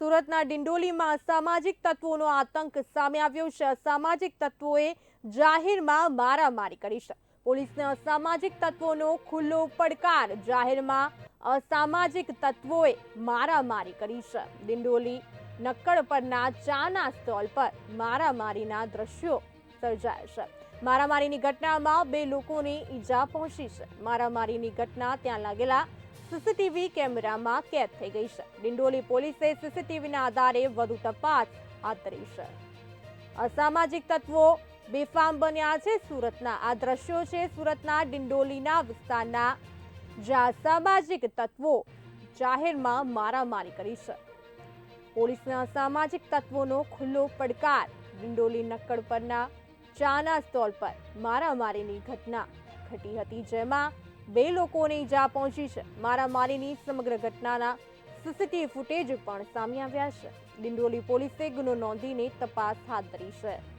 સુરતના ડિંડોલીમાં સામાજિક તત્વોનો આતંક સામે આવ્યો છે. અસામાજિક તત્વોએ જાહેરમાં મારામારી કરી છે. પોલીસને અસામાજિક તત્વોનો ખુલ્લો પડકાર જાહેરમાં અસામાજિક તત્વોએ મારામારી કરી છે. ડિંડોલી નક્કડ પરના ચાના સ્ટોલ પર મારામારીના દ્રશ્યો સર્જાયા છે. મારામારીની ઘટનામાં બે લોકોને ઈજા પહોંચી છે. મારામારીની ઘટના ત્યાં લાગેલા સીસીટીવી કેમેરામાં કેદ થઈ ગઈ છે. ડિંડોલી પોલીસે સીસીટીવીના આધારે વધુ તપાસ હાથ ધરી છે. અસામાજિક તત્વો બેફામ બન્યા છે. સુરતના આ દ્રશ્યો છે સુરતના ડિંડોલીના વિસ્તારના. જ્યાં સામાજિક તત્વો જાહેરમાં મારામારી કરી છે. પોલીસના સામાજિક તત્વોનો ખુલ્લો પડકાર ડિંડોલી નક્કડ પરના ચાના સ્ટોલ પર મારામારીની ઘટના ઘટી હતી, જેમાં બે લોકોને ઈજા પહોંચી છે. મારામારીની સમગ્ર ઘટનાના સીસીટીવી ફૂટેજ પણ સામે આવ્યા છે. ડિંડોલી પોલીસે ગુનો નોંધીને તપાસ હાથ ધરી છે.